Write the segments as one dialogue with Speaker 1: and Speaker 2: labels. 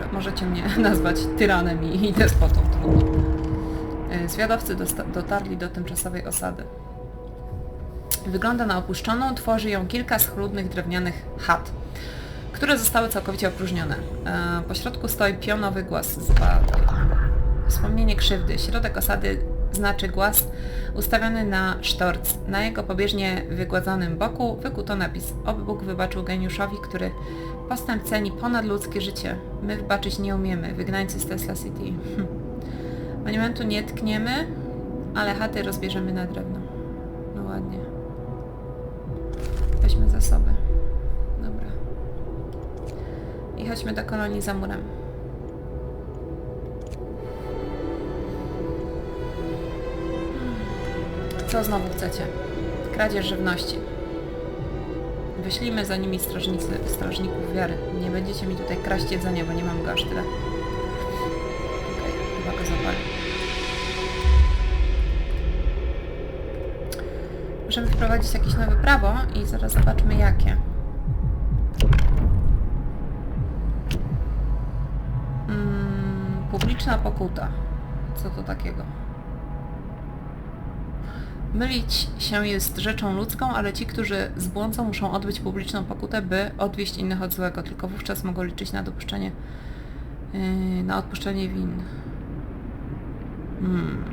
Speaker 1: Może, możecie mnie nazwać tyranem i, despotą, trudno. E, Zwiadowcy dotarli do tymczasowej osady. Wygląda na opuszczoną, tworzy ją kilka schludnych drewnianych chat, które zostały całkowicie opróżnione. E, Po środku stoi pionowy głaz z wad. Wspomnienie krzywdy. Środek osady znaczy głaz ustawiony na sztorc. Na jego pobieżnie wygładzanym boku wykuto napis Oby Bóg wybaczył geniuszowi, który postęp ceni ponad ludzkie życie. My wybaczyć nie umiemy, wygnańcy z Tesla City. Hm. Monumentu nie tkniemy, ale chaty rozbierzemy na drewno. No ładnie. Weźmy zasoby. Dobra. I chodźmy do kolonii za murem. Co znowu chcecie? Kradzież żywności. Wyślijmy za nimi strażnicy, strażników wiary. Nie będziecie mi tutaj kraść jedzenia, bo nie mam go aż tyle. Okej, chyba go. Możemy wprowadzić jakieś nowe prawo i zaraz zobaczmy jakie. Mm, publiczna pokuta. Co to takiego? Mylić się jest rzeczą ludzką, ale ci, którzy zbłącą, muszą odbyć publiczną pokutę, by odwieść innych od złego. Tylko wówczas mogą liczyć na dopuszczenie, yy, na odpuszczenie win. Hmm.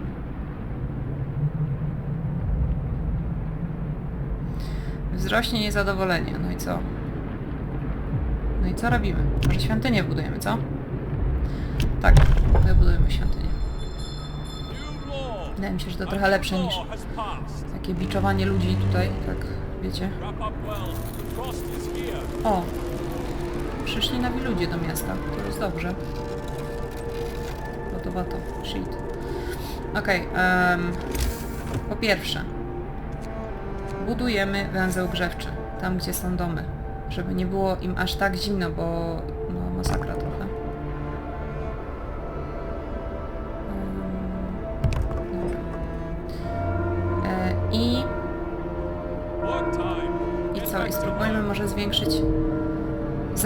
Speaker 1: Wzrośnie niezadowolenie. No i co? No i co robimy? Może świątynię budujemy, co? Tak, wybudujemy świątynię. Wydaje mi się, że to trochę lepsze niż takie biczowanie ludzi tutaj, tak wiecie. O! Przyszli nowi ludzie do miasta, to jest dobrze. Wato, wato, shit. Okej, em, po pierwsze, budujemy węzeł grzewczy, tam gdzie są domy, żeby nie było im aż tak zimno, bo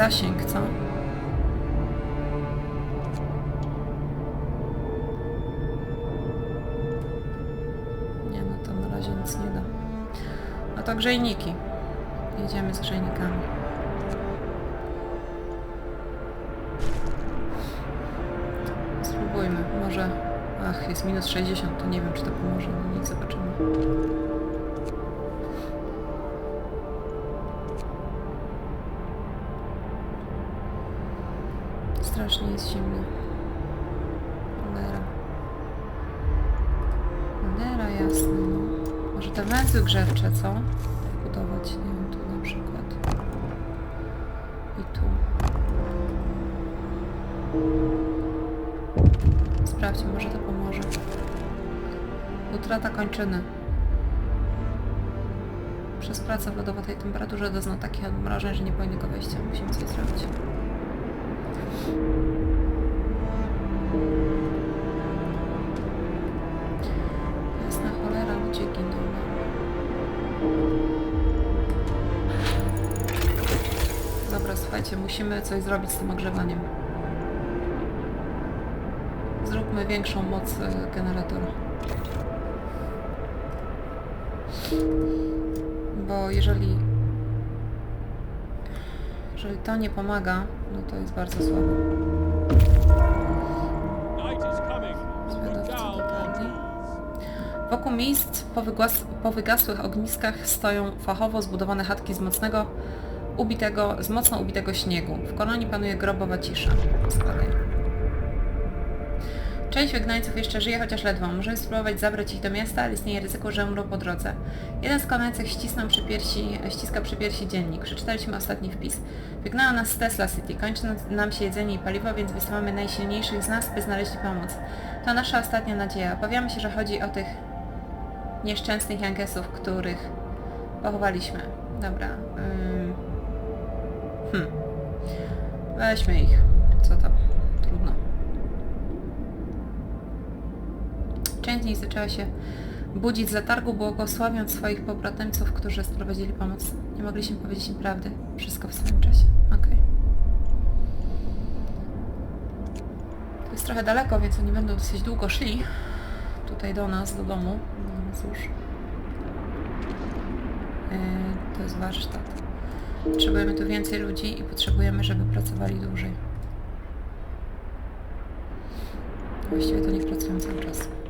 Speaker 1: zasięg, co? Nie, no to na razie nic nie da. No to grzejniki. Jedziemy z grzejnikami. Spróbujmy. Może... Ach, jest minus 60, to nie wiem, czy to pomoże. No nic, zobaczymy. Strasznie jest zimno. Cholera. Cholera jasne, no. Może te węzły grzewcze, co? Budować, nie wiem, tu na przykład. I tu. Sprawdźmy, może to pomoże. Utrata kończyny. Przez pracę w lodowatej temperaturze doznał takich odmrożeń, że nie powinny go wejścia. Musimy coś zrobić. Jasna cholera, ludzie giną. Dobra, słuchajcie, musimy coś zrobić z tym ogrzewaniem. Zróbmy większą moc e, generatora. Bo jeżeli... Jeżeli to nie pomaga, no to jest bardzo słabo. Zwiadowcy dotarli. Wokół miejsc po, wygłas- po wygasłych ogniskach stoją fachowo zbudowane chatki z mocnego, ubitego, z mocno ubitego śniegu. W kolonii panuje grobowa cisza. Spadaj. Część wygnańców jeszcze żyje, chociaż ledwo. Możemy spróbować zabrać ich do miasta, ale istnieje ryzyko, że umrą po drodze. Jeden z konających ścisnął przy piersi, ściska przy piersi dziennik. Przeczytaliśmy ostatni wpis. Wygnają nas z Tesla City. Kończy nam- się jedzenie i paliwo, więc wysyłamy najsilniejszych z nas, by znaleźli pomoc. To nasza ostatnia nadzieja. Obawiamy się, że chodzi o tych nieszczęsnych Jankesów, których pochowaliśmy. Dobra. Hmm. Weźmy ich. Co tam? Trudno. Nich zaczęła się budzić z letargu, błogosławiąc swoich pobratemców, którzy sprowadzili pomoc. Nie mogliśmy powiedzieć im prawdy. Wszystko w swoim czasie. Okej. Jest trochę daleko, więc oni będą dosyć długo szli. Tutaj do nas, do domu. No cóż. Yy, to jest warsztat. Potrzebujemy tu więcej ludzi i potrzebujemy, żeby pracowali dłużej. Właściwie to niech pracują cały czas.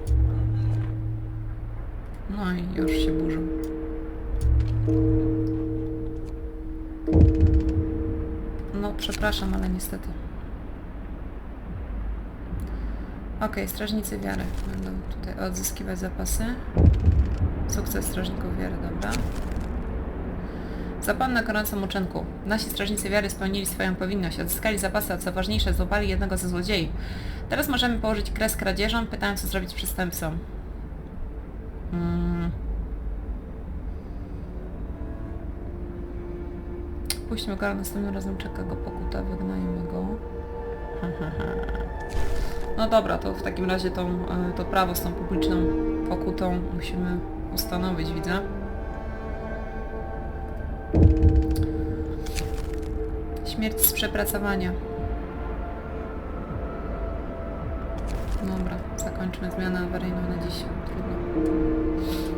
Speaker 1: I już się burzą. No, przepraszam, ale niestety. Okej, strażnicy wiary będą tutaj odzyskiwać zapasy. Sukces strażników wiary, dobra. Zapal na gorącym uczynku. Nasi strażnicy wiary spełnili swoją powinność, odzyskali zapasy, a co ważniejsze, złapali jednego ze złodziei. Teraz możemy położyć kres kradzieżom, pytałem co zrobić z przestępcą. Mm. Puśćmy go, a następnym razem czeka go pokuta, wygnajmy go. No dobra, to w takim razie tą, e, to prawo z tą publiczną pokutą musimy ustanowić, widzę. Śmierć z przepracowania. Dobra, zakończmy zmianę awaryjną na dziś. Trudno.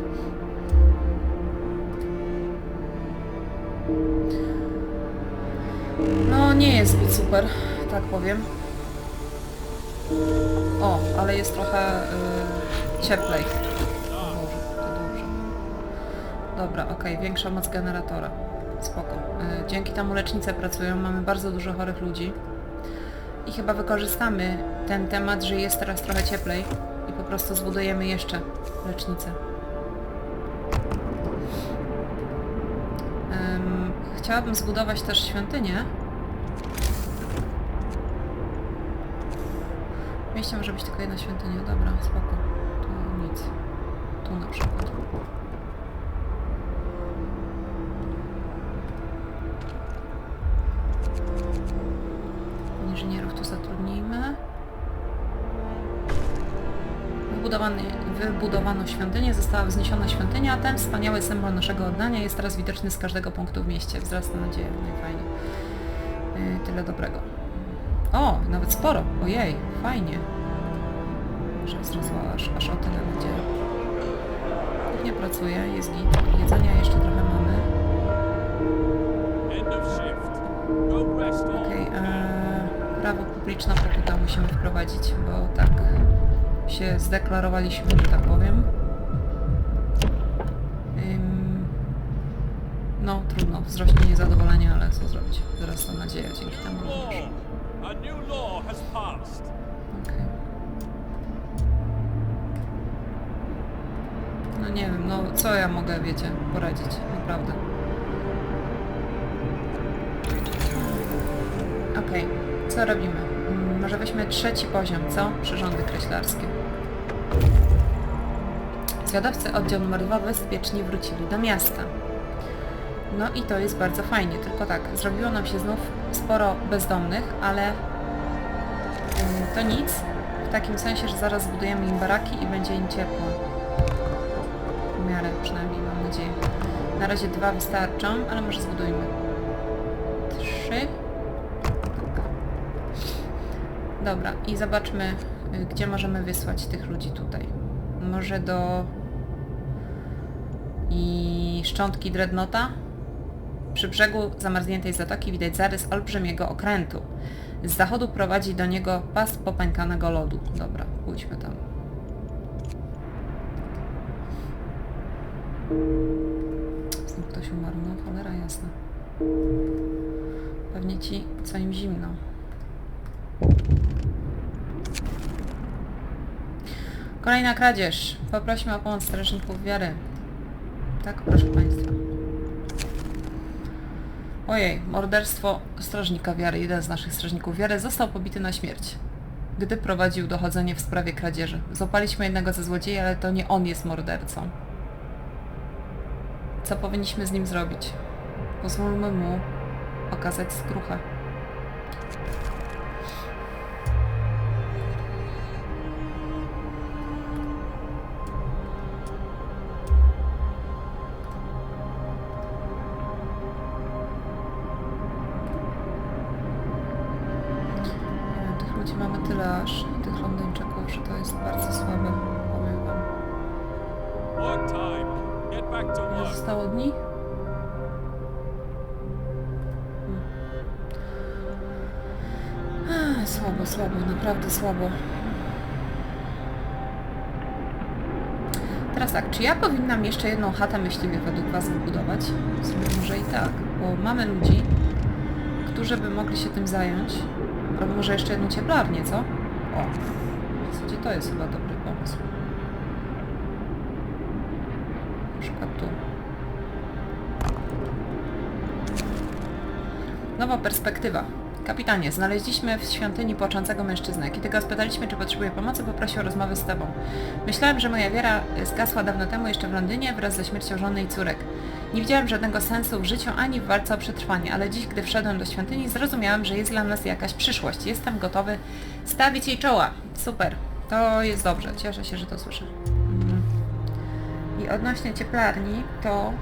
Speaker 1: Nie jest zbyt super, tak powiem. O, ale jest trochę y, cieplej. O Boże, to dobrze. Dobra, okej, większa moc generatora. Spoko. Y, dzięki temu lecznice pracują, mamy bardzo dużo chorych ludzi. I chyba wykorzystamy ten temat, że jest teraz trochę cieplej i po prostu zbudujemy jeszcze lecznicę. Ym, chciałabym zbudować też świątynię. W mieście może być tylko jedna świątynia. Dobra, spoko. Tu nic. Tu na przykład. Inżynierów tu zatrudnijmy. Wybudowano świątynię, została wzniesiona świątynia, a ten wspaniały symbol naszego oddania jest teraz widoczny z każdego punktu w mieście. Wzrasta nadzieja, no i fajnie. Yy, tyle dobrego. O, nawet sporo. Ojej, fajnie. Że wzrosła aż, aż o tyle nadzieja. Nie pracuje, jest git. Jedzenia jeszcze trochę mamy. Okej, eee, prawo publiczne pokuta musimy wprowadzić, bo tak się zdeklarowaliśmy, że tak powiem. Ym, no, trudno, wzrośnie niezadowolenie, ale co zrobić? Wzrasta nadzieja dzięki temu również.
Speaker 2: A new law has passed.
Speaker 1: Nie wiem, no co ja mogę, wiecie, poradzić, naprawdę. Okej, co robimy? Mm, Może weźmy trzeci poziom, co? Przyrządy kreślarskie. Zwiadowcy oddział numer 2 bezpiecznie wrócili do miasta. No i to jest bardzo fajnie, tylko tak, zrobiło nam się znów sporo bezdomnych, ale Ym, To nic, w takim sensie, że zaraz zbudujemy im baraki i będzie im ciepło. Przynajmniej, mam nadzieję. Na razie dwa wystarczą, ale może zbudujmy trzy. Dobra, i zobaczmy, y, gdzie możemy wysłać tych ludzi tutaj. Może do... i szczątki Dreadnota? Przy brzegu zamarzniętej zatoki widać zarys olbrzymiego okrętu. Z zachodu prowadzi do niego pas popękanego lodu. Dobra, pójdźmy tam. Znów ktoś umarł, no cholera jasna. Pewnie ci, co im zimno. Kolejna kradzież. Poprośmy o pomoc strażników wiary. Tak, proszę Państwa. Ojej, morderstwo strażnika wiary. Jeden z naszych strażników wiary został pobity na śmierć, gdy prowadził dochodzenie w sprawie kradzieży. Złapaliśmy jednego ze złodziei, ale to nie on jest mordercą. Co powinniśmy z nim zrobić? Pozwólmy mu okazać skruchę. Wiem, tych ludzi mamy tyle aż tych Londyńczyków, że to jest bardzo słabe, powiem wam. Ile zostało dni? Hmm. Słabo, słabo, naprawdę słabo. Teraz tak, czy ja powinnam jeszcze jedną chatę myśliwie według Was wybudować? W sumie może i tak, bo mamy ludzi, którzy by mogli się tym zająć. Albo może jeszcze jedną cieplarnię, co? O, w zasadzie to jest chyba dobry pomysł. Nowa perspektywa. Kapitanie, znaleźliśmy w świątyni płaczącego mężczyznę. Kiedy go spytaliśmy, czy potrzebuje pomocy, poprosił o rozmowę z tobą. Myślałem, że moja wiara zgasła dawno temu jeszcze w Londynie wraz ze śmiercią żony i córek. Nie widziałem żadnego sensu w życiu ani w walce o przetrwanie, ale dziś, gdy wszedłem do świątyni, zrozumiałem, że jest dla nas jakaś przyszłość. Jestem gotowy stawić jej czoła. Super. To jest dobrze. Cieszę się, że to słyszę. Mhm. I odnośnie cieplarni, to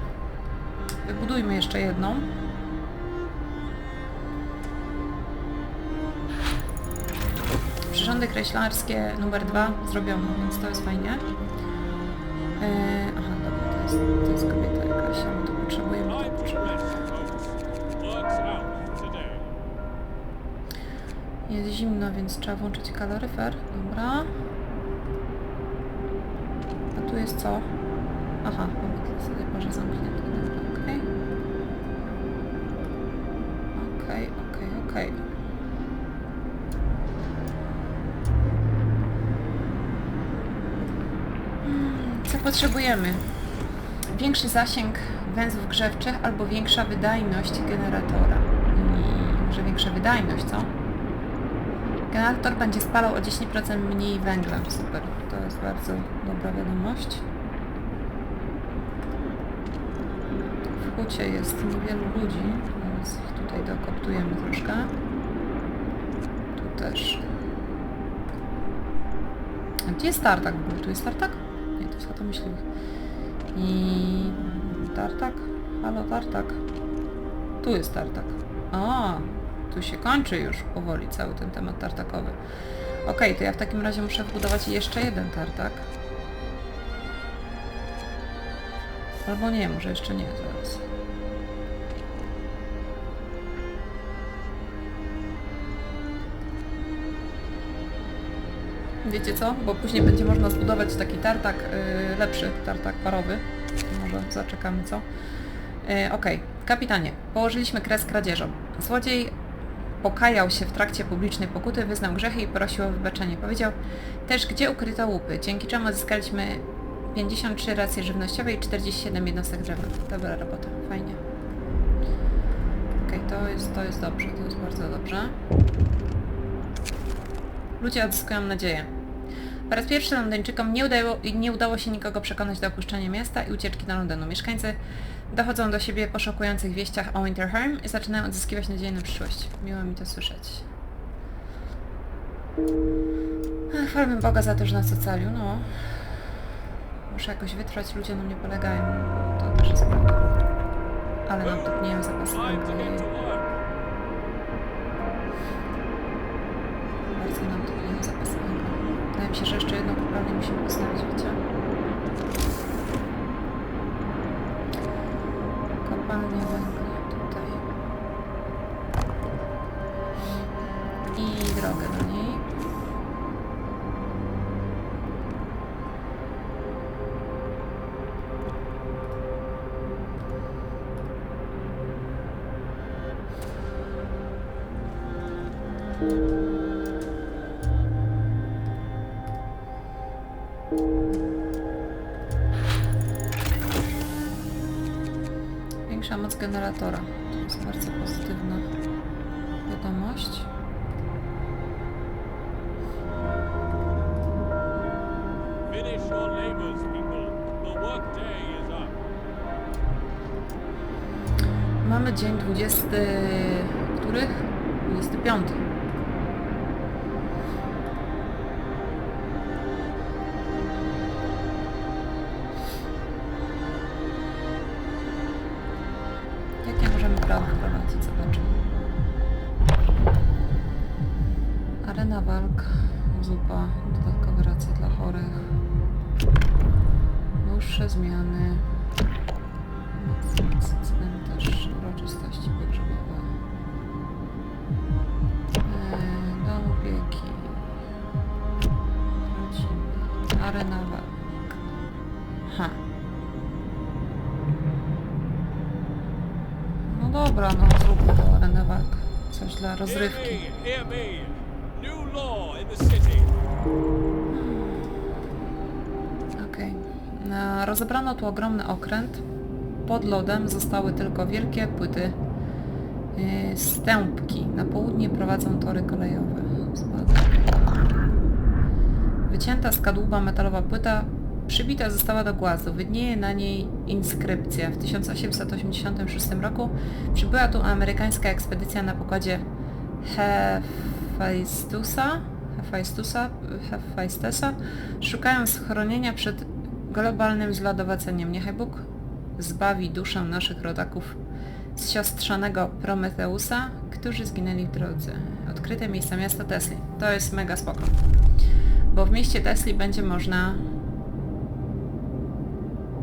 Speaker 1: wybudujmy jeszcze jedną. Przyrządy kreślarskie numer dwa zrobiono, więc to jest fajnie. Eee, aha, dobra, to jest, to jest kobieta jakaś, a my tu potrzebujemy, to
Speaker 2: to
Speaker 1: potrzebujemy. Jest zimno, więc trzeba włączyć kaloryfer. Dobra. A tu jest co? Aha, moment, sobie parze zamknięty. Dobra, okej. Okej, okej, okej. Potrzebujemy? Większy zasięg węzłów grzewczych albo większa wydajność generatora. I może większa wydajność, co? Generator będzie spalał o 10% mniej węgla. Super, to jest bardzo dobra wiadomość. W hucie jest niewielu ludzi, więc ich tutaj dokoptujemy troszkę. Tu też. A gdzie jest tartak ogóle? Tu jest tartak? Nie, to myśliwych. I... Tartak? Halo, tartak. Tu jest tartak. A, tu się kończy już powoli cały ten temat tartakowy. Okej, to ja w takim razie muszę wbudować jeszcze jeden tartak. Albo nie, może jeszcze nie, zaraz. Wiecie co? Bo później będzie można zbudować taki tartak, yy, lepszy tartak parowy. Może zaczekamy, co? Yy, Okej, kapitanie, położyliśmy kres kradzieżom. Złodziej pokajał się w trakcie publicznej pokuty, wyznał grzechy i prosił o wybaczenie. Powiedział też, gdzie ukryto łupy, dzięki czemu zyskaliśmy 53 racje żywnościowe i 47 jednostek drewna. Dobra robota, fajnie. Okej, to, jest, to jest dobrze, to jest bardzo dobrze. Ludzie odzyskują nadzieję. Po raz pierwszy Londyńczykom nie udało, nie udało się nikogo przekonać do opuszczenia miasta i ucieczki do Londynu. Mieszkańcy dochodzą do siebie po szokujących wieściach o Winterhome i zaczynają odzyskiwać nadzieję na przyszłość. Miło mi to słyszeć. Chwalmy Boga za to, że nas ocalił, no. Muszę jakoś wytrwać, ludzie na mnie polegają. To też jest prawda. Ale nam topnieją zapasy Się, że jeszcze jedną kopalnię musimy postawić, wiecie? Generatora. To jest bardzo pozytywna wiadomość. Mamy dzień 20... których? 25. dobra, no zróbmy arenę walk. Coś dla rozrywki. Okej. Okay. Rozebrano tu ogromny okręt. Pod lodem zostały tylko wielkie płyty yy, stępki. Na południe prowadzą tory kolejowe. Wycięta z kadłuba metalowa płyta przybita została do głazu. Widnieje na niej inskrypcja. W 1886 roku przybyła tu amerykańska ekspedycja na pokładzie Hefeistusa, Hefeistusa, Hefeistesa, szukając schronienia przed globalnym zlodowaceniem. Niechaj Bóg zbawi duszę naszych rodaków z siostrzanego Prometeusa, którzy zginęli w drodze. Odkryte miejsca miasta Tesli. To jest mega spoko. Bo w mieście Tesli będzie można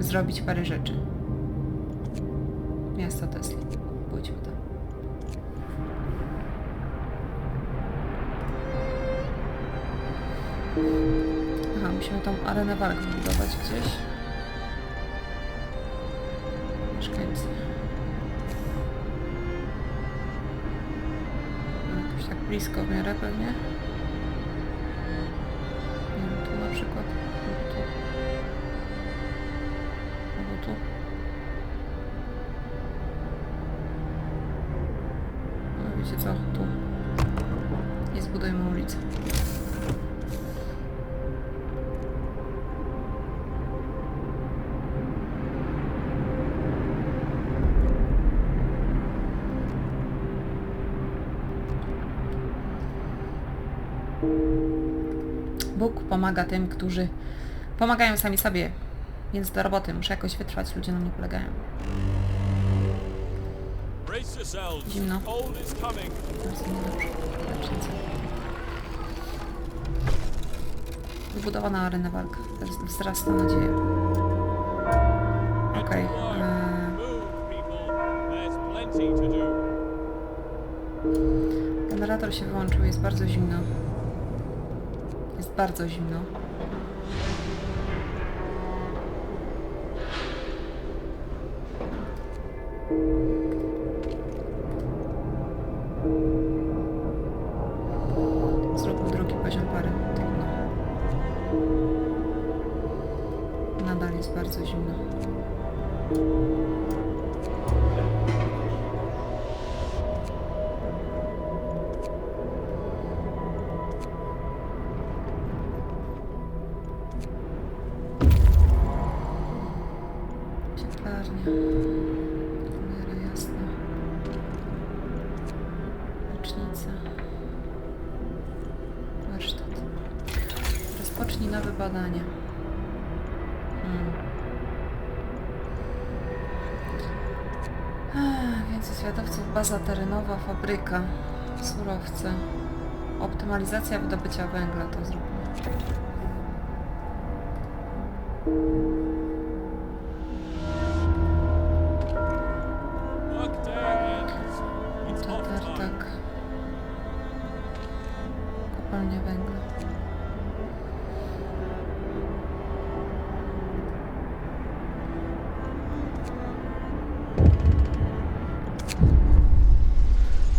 Speaker 1: zrobić parę rzeczy. Miasto Tesli. Pójdźmy tam. Aha, musimy tą arenę walk wybudować gdzieś. Mieszkańcy. No, Jakoś tak blisko w miarę pewnie. Nie wiem, tu na przykład. Tu. No wiecie co? Tu. I zbudujmy ulicę. Bóg pomaga tym, którzy pomagają sami sobie. Więc do roboty. Muszę jakoś wytrwać, ludzie na mnie polegają. Zimno. Bardzo niedobrze. Wybudowana arena walk. Wz- Wzrasta nadzieja. Okej. eee,
Speaker 2: do.
Speaker 1: Generator się wyłączył, jest bardzo zimno. Jest bardzo zimno. Nadal jest bardzo zimno. Optymalizacja wydobycia węgla, to.
Speaker 2: It's off
Speaker 1: Tak, tak. Kopalnia węgla.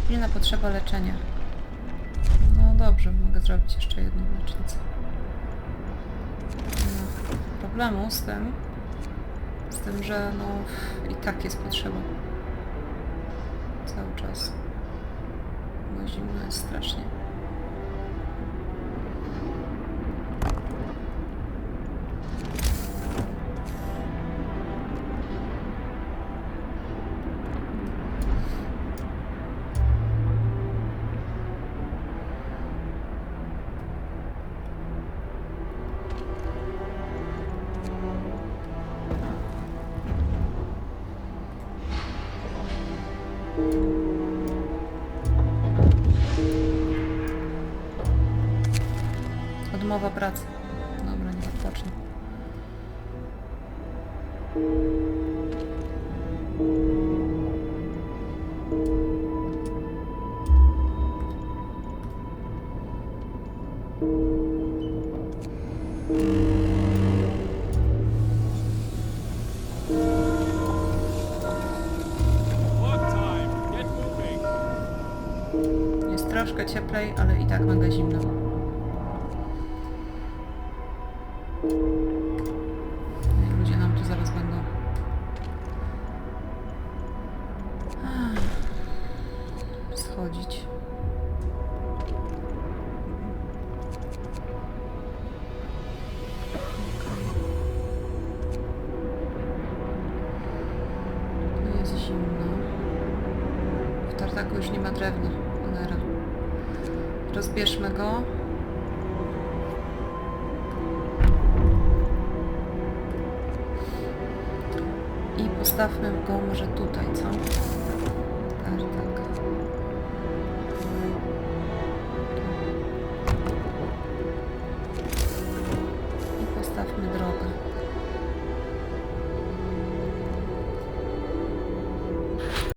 Speaker 1: Pilna potrzeba leczenia. Dobrze, mogę zrobić jeszcze jedną lecznicę. Problemu z tym, z tym, że no i tak jest potrzeba cały czas. Bo zimno jest strasznie. Jest troszkę cieplej, ale i tak mega zimno. Tartaku już nie ma drewna. Cholera. Rozbierzmy go. I postawmy go może tutaj, co?